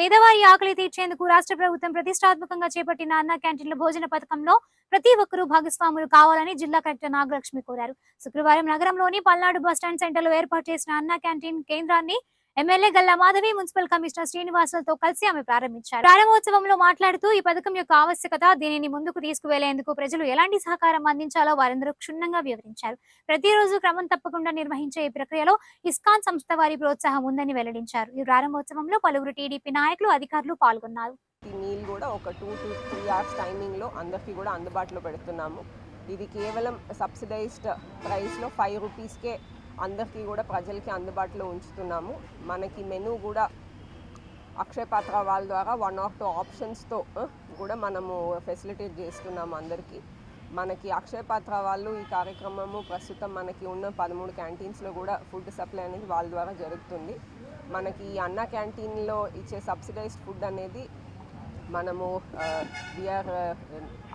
పేదవారి ఆకలి తీర్చేందుకు రాష్ట్ర ప్రభుత్వం ప్రతిష్టాత్మకంగా చేపట్టిన అన్న క్యాంటీన్ల భోజన పథకంలో ప్రతి ఒక్కరూ భాగస్వాములు కావాలని జిల్లా కలెక్టర్ నాగలక్ష్మి కోరారు. శుక్రవారం నగరంలోని పల్నాడు బస్టాండ్ సెంటర్లో ఏర్పాటు చేసిన అన్న క్యాంటీన్ కేంద్రాన్ని MLA Galla Madhavi municipal commissioner శ్రీనివాసులతో కలిసి ఆమె ప్రారంభించారు. ప్రారంభోత్సవంలో మాట్లాడుతూ ఈ పథకం యొక్క ఆవశ్యకత దీనిని ముందుకు తీసుకువెళ్ళేందుకు ప్రజలు ఎలాంటి సహకారం అందించాలో వారందరూ క్షుణ్ణంగా వివరించారు. ప్రతిరోజు క్రమం తప్పకుండా నిర్వహించే ఈ ప్రక్రియలో ఇస్కాన్ సంస్థ వారి ప్రోత్సాహం ఉందని వెల్లడించారు. ఈ ప్రారంభోత్సవంలో పలువురు టీడీపీ నాయకులు అధికారులు పాల్గొన్నారు. ఈ మీల్ కూడా ఒక టూ టు త్రీ అవర్స్ టైమింగ్లో అందరికీ కూడా అందుబాటులో పెడుతున్నాము. ఇది కేవలం సబ్సిడైజ్డ్ ప్రైస్లో ఫైవ్ రూపీస్కే అందరికీ కూడా ప్రజలకి అందుబాటులో ఉంచుతున్నాము. మనకి మెనూ కూడా అక్షయ పాత్ర వాళ్ళ ద్వారా వన్ ఆఫ్ టూ ఆప్షన్స్తో కూడా మనము ఫెసిలిటేట్ చేస్తున్నాము అందరికీ. మనకి అక్షయ పాత్ర వాళ్ళు ఈ కార్యక్రమము ప్రస్తుతం మనకి ఉన్న పదమూడు క్యాంటీన్స్లో కూడా ఫుడ్ సప్లై అనేది వాళ్ళ ద్వారా జరుగుతుంది. మనకి ఈ అన్న క్యాంటీన్లో ఇచ్చే సబ్సిడైజ్డ్ ఫుడ్ అనేది మనము we're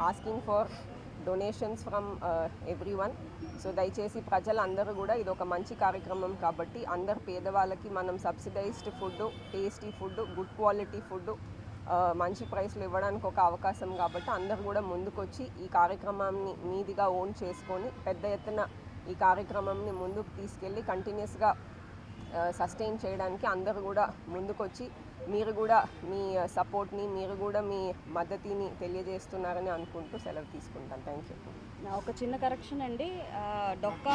asking for donations from everyone so దయచేసి ప్రజలందరూ కూడా ఇది ఒక మంచి కార్యక్రమం కాబట్టి అందరు పేదవాళ్ళకి మనం subsidised food tasty food good quality food మంచి ప్రైస్లో ఇవ్వడానికి ఒక అవకాశం కాబట్టి అందరు కూడా ముందుకొచ్చి ఈ కార్యక్రమాన్ని మీదిగా ఓన్ చేసుకొని పెద్ద ఎత్తున ఈ కార్యక్రమంని ముందుకు తీసుకెళ్ళి కంటిన్యూస్గా సస్టైన్ చేయడానికి అందరూ కూడా ముందుకొచ్చి మీరు కూడా మీ సపోర్ట్ని మీరు కూడా మీ మద్దతుని తెలియజేస్తున్నారని అనుకుంటూ సెలవు తీసుకుంటాను. థ్యాంక్ యూ ఒక చిన్న కరెక్షన్ అండి. డొక్కా